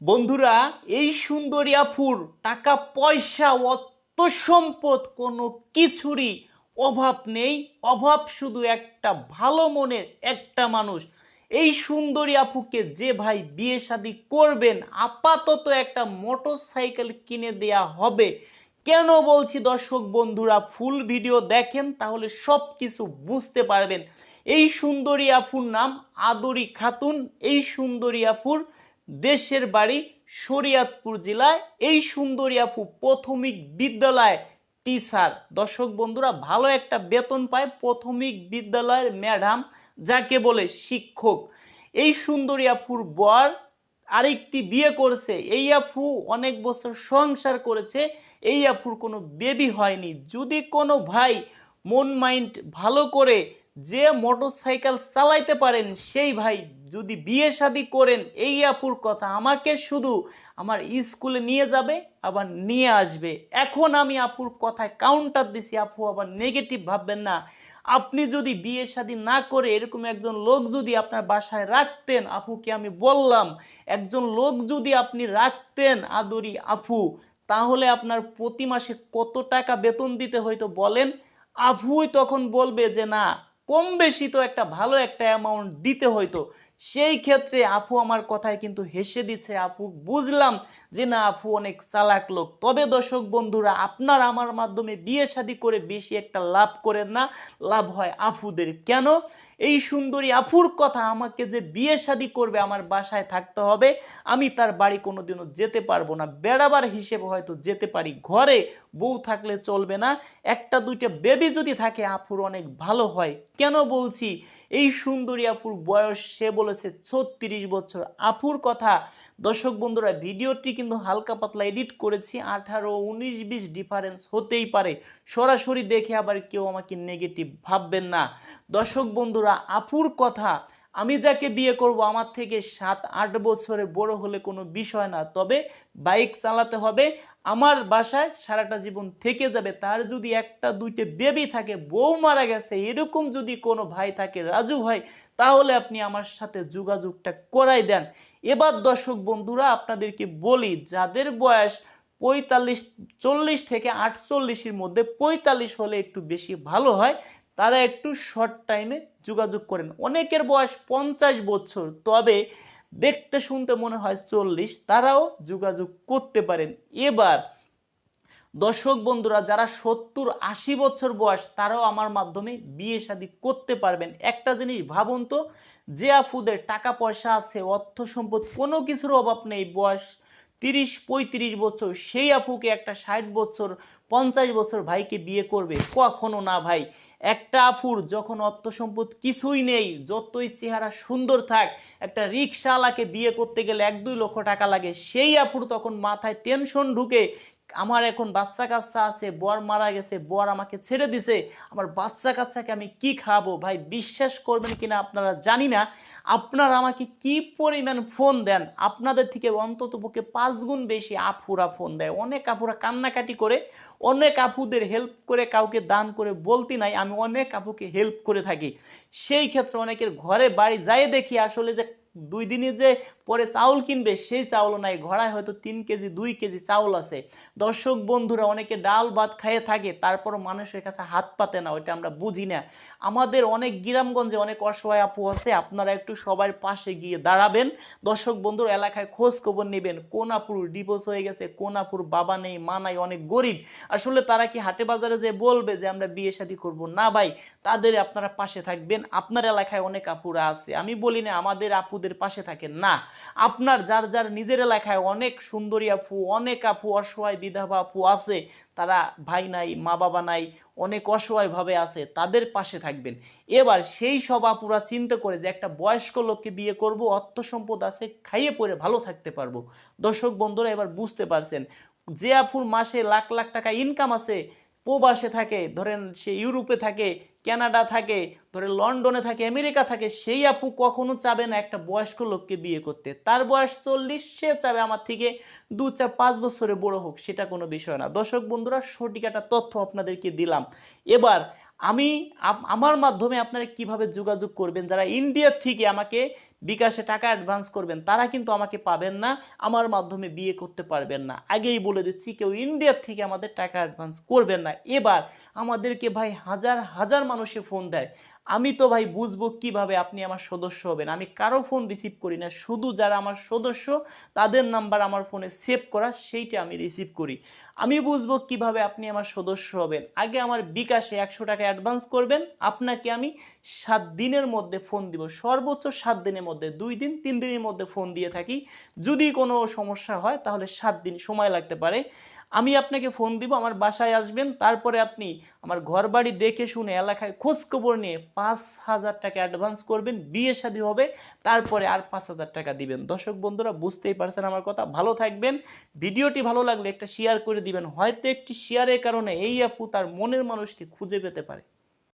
বন্ধুরা, এই সুন্দরী আফুর টাকা, পয়সা, অর্থ সম্পদ কোনো কিছুরই অভাব নেই। অভাব শুধু একটা ভালো মনের একটা মানুষ। এই সুন্দরী আপুকে যে ভাই বিয়ে শাদী করবেন, আপাতত একটা মোটর সাইকেল কিনে দেয়া হবে। কেন বলছি দর্শক বন্ধুরা, ফুল ভিডিও দেখেন তাহলে সব কিছু বুঝতে পারবেন। এই সুন্দরী আফুর নাম আদরি খাতুন। এই সুন্দরী আফুর দেশের বাড়ি শরিয়াতপুর জেলায়, এই সুন্দরী আপু প্রাথমিক বিদ্যালয় টিচার দর্শক বন্ধুরা, ভালো একটা বেতন পায় প্রাথমিক বিদ্যালয়ের ম্যাডাম যাকে বলে শিক্ষক। এই সুন্দরী আপুর বর আরেকটি বিয়ে করেছে। এই আফু অনেক বছর সংসার করেছে। এই আপুর কোনো বেবি হয়নি। যদি কোনো ভাই মন মাইন্ড ভালো করে যে মোটরসাইকেল চালাইতে পারেন, সেই ভাই যদি বিয়ে শাদি করেন, এই আপুর কথা আমাকে শুধু আমার স্কুলে নিয়ে যাবে, আবার নিয়ে আসবে। এখন আমি আপুর কথায় কাউন্টার দিছি, আপু আবার নেগেটিভ ভাববেন না। আপনি যদি বিয়ে শাদি না করে এরকম একজন লোক যদি আপনার বাসায় রাখতেন, আপুকে আমি বললাম, একজন লোক যদি আপনি রাখতেন, আদরি আফু তাহলে আপনার প্রতি মাসে কত টাকা বেতন দিতে হয়তো বলেন? আফুই তখন বলবে যে, না, কম বেশি তো একটা ভালো একটা অ্যামাউন্ট দিতে হয়তো সেই ক্ষেত্রে আপু আমার কথায় কিন্তু হেসে দিচ্ছে আপু বুঝলাম। যে না, আপু, অনেক চালাক লোক। তবে দর্শক বন্ধুরা, আপনার আমার মাধ্যমে বিয়ে শাদী করে বেশি একটা লাভ করেন না। লাভ হয় আফুদের কেন? এই সুন্দরী আফুর কথা আমাকে যে বিয়ে শাদী করবে আমার বাসায় থাকতে হবে, আমি তার বাড়ি কোনোদিনও যেতে পারব না। বেড়াবার হিসেবে হয়তো যেতে পারি। ঘরে বউ থাকলে চলবে না। একটা, দুইটা বেবি যদি থাকে আফুর অনেক ভালো হয়। কেন বলছি? এই সুন্দরী আফুর বয়স, সে বলেছে ছত্রিশ বছর। আফুর কথা দর্শক বন্ধুরা, ভিডিওটি কিন্তু হালকা পাতলা এডিট করেছি, আঠারো, উনিশ, বিশ ডিফারেন্স হতেই পারে। সরাসরি দেখে আবার কেউ আমাকে নেগেটিভ ভাববেন না। দর্শক বন্ধুরা, আপুর কথা, আমি যাকে বিয়ে করব, আমার থেকে সাত, আট বছরে বড় হলে কোনো বিষয় না। তবে বাইক চালাতে হবে, আমার বাসায় সারাটা জীবন থেকে যাবে। তার যদি একটা, দুইটা বেবি থাকে, বউ মারা গেছে, এরকম যদি কোনো ভাই থাকে, রাজু ভাই, তাহলে আপনি আমার সাথে যোগাযোগটা করাই দেন। এবার দর্শক বন্ধুরা আপনাদেরকে বলি, যাদের বয়স পঁয়তাল্লিশ, চল্লিশ থেকে আটচল্লিশের মধ্যে পঁয়তাল্লিশ হলে একটু বেশি ভালো হয়, তারা একটু শর্ট টাইমে যোগাযোগ করেন। অনেকের বয়স পঞ্চাশ বছর, তবে দেখতে শুনতে মনে হয় চল্লিশ, তারাও যোগাযোগ করতে পারেন। এবার দর্শক বন্ধুরা, যারা সত্তর আশি বছর বয়স, তারাও আমার মাধ্যমে বিয়ে শাদী করতে পারবেন। একটা জিনিস ভাবুন তো, যে আফুদের টাকা পয়সা আছে, অর্থ সম্পদ, কোনো কিছুর অভাব নেই, বয়স তিরিশ, পঁয়ত্রিশ বছর, সেই আপুকে একটা ষাট বছর, পঞ্চাশ বছর ভাইকে বিয়ে করবে, কখনো না ভাই। একটা আফুর যখন অর্থ সম্পদ কিছুই নেই, যতই চেহারা সুন্দর থাক, একটা রিক্সাওয়ালাকে বিয়ে করতে গেলে এক দুই লক্ষ টাকা লাগে, সেই আফুর তখন মাথায় টেনশন ঢুকে আমার এখন বাচ্চা কাচ্চা আছে, বর মারা গেছে, বর আমাকে ছেড়ে দিছে, আমার বাচ্চা কাচ্চাকে আমি কি খাব? ভাই, বিশ্বাস করবেন কিনা আপনারা জানি না। আপনারা আমাকে কি পরিমাণ ফোন দেন? আপনাদের থেকে অন্তত পক্ষে পাঁচ গুণ বেশি আফুরা ফোন দেয়। অনেক আফুরা কান্নাকাটি করে, অনেক আপুদের হেল্প করে কাউকে দান করে বলতে নাই, আমি অনেক আপুকে হেল্প করে থাকি। সেই ক্ষেত্রে অনেকের ঘরে বাড়ি যাই দেখি আসলে যে দুই দিনে যে পরে চাউল কিনবে, সেই চাউলও নাই। ঘোড়ায় হয়তো তিন কেজি, দুই কেজি চাউল আছে। দর্শক, বন্ধুরা, অনেকে ডাল ভাত খাইয়ে থাকে তারপর মানুষের কাছে হাত পাতে না, ওইটা আমরা বুঝি না। আমাদের অনেক গ্রামগঞ্জে অনেক অসহায় আপু আছে, আপনারা একটু সবার পাশে গিয়ে দাঁড়াবেন। দর্শক, বন্ধুর, এলাকায় খোঁজ খবর নেবেন। কোন আপুর ডিভোর্স হয়ে গেছে, কোন আপুর বাবা নেই, মা নাই, অনেক গরিব। আসলে তারা কি হাটে বাজারে যে বলবে যে, আমরা বিয়ে শাদী করব? না ভাই, তাদের আপনারা পাশে থাকবেন। আপনার এলাকায় অনেক আপুরা আছে। আমি বলি না, আমাদের আপুদের পাশে থাকেন। না আপনার যার যার নিজের এলাকায় অনেক সুন্দরী আপু, অনেক আপু অসহায় বিধবা আপু আছে, তারা ভাই নাই, মা বাবা নাই, অনেক অসহায় ভাবে আছে, তাদের পাশে থাকবেন। এবার সেই সব আপুরা চিন্তা করে যে একটা বয়স্ক লোককে বিয়ে করব, অর্থ সম্পদ আছে, খাইয়ে পরে ভালো থাকতে পারব। দর্শক বন্ধুরা, এবার বুঝতে পারছেন, যে আপুর মাসে লাখ লাখ টাকা ইনকাম আছে প্রবাসে থাকে, ধরেন সে ইউরোপে থাকে, কানাডা থাকে ধরে লন্ডনে থাকে, আমেরিকা থাকে, সেই আপু কখনো চাবে না একটা বয়স্ক লোককে বিয়ে করতে। তার বয়স চল্লিশ, সে চাবে আমার থেকে দু চার পাঁচ বছরে বড় হোক, সেটা কোনো বিষয় না। দর্শক বন্ধুরা, সঠিক একটা তথ্য আপনাদেরকে দিলাম। এবার আমি আমার মাধ্যমে আপনারা কীভাবে যোগাযোগ করবেন, যারা ইন্ডিয়া থেকে আমাকে বিকাশে টাকা অ্যাডভান্স করবেন, তারা কিন্তু আমাকে পাবেন না, আমার মাধ্যমে বিয়ে করতে পারবেন না। আগেই বলে দিচ্ছি, কেউ ইন্ডিয়া থেকে আমাদের টাকা অ্যাডভান্স করবেন না। এবার আমাদেরকে ভাই হাজার হাজার মানুষে ফোন দেয়। আমি তো ভাই বুঝব কীভাবে আপনি আমার সদস্য হবেন। আমি কারও ফোন রিসিভ করি না। শুধু যারা আমার সদস্য, তাদের নাম্বার আমার ফোনে সেভ করা, সেইটা আমি রিসিভ করি। আমি বুঝব কীভাবে আপনি আমার সদস্য হবেন। আগে আমার বিকাশে একশো টাকা অ্যাডভান্স করবেন। আপনাকে আমি সাত দিনের মধ্যে ফোন দিব। সর্বোচ্চ সাত দিনের মধ্যে দুই দিন, তিন দিনের মধ্যে ফোন দিয়ে থাকি। যদি কোনো সমস্যা হয়, তাহলে সাত দিন সময় লাগতে পারে। আমি আপনাকে ফোন দিব, আমার বাসায় আসবেন, তারপরে আপনি আমার ঘর বাড়ি দেখে শুনে এলাকায় খোঁজ খবর নিয়ে পাঁচ হাজার টাকা অ্যাডভান্স করবেন, বিয়ে শাদী হবে, তারপরে আর পাঁচ হাজার টাকা দিবেন। দর্শক বন্ধুরা, বুঝতেই পারছেন আমার কথা। ভালো থাকবেন। ভিডিওটি ভালো লাগলে একটা শেয়ার করে দিবেন। হয়তো একটি শেয়ারের কারণে এই আপু তার মনের মানুষকে খুঁজে পেতে পারে।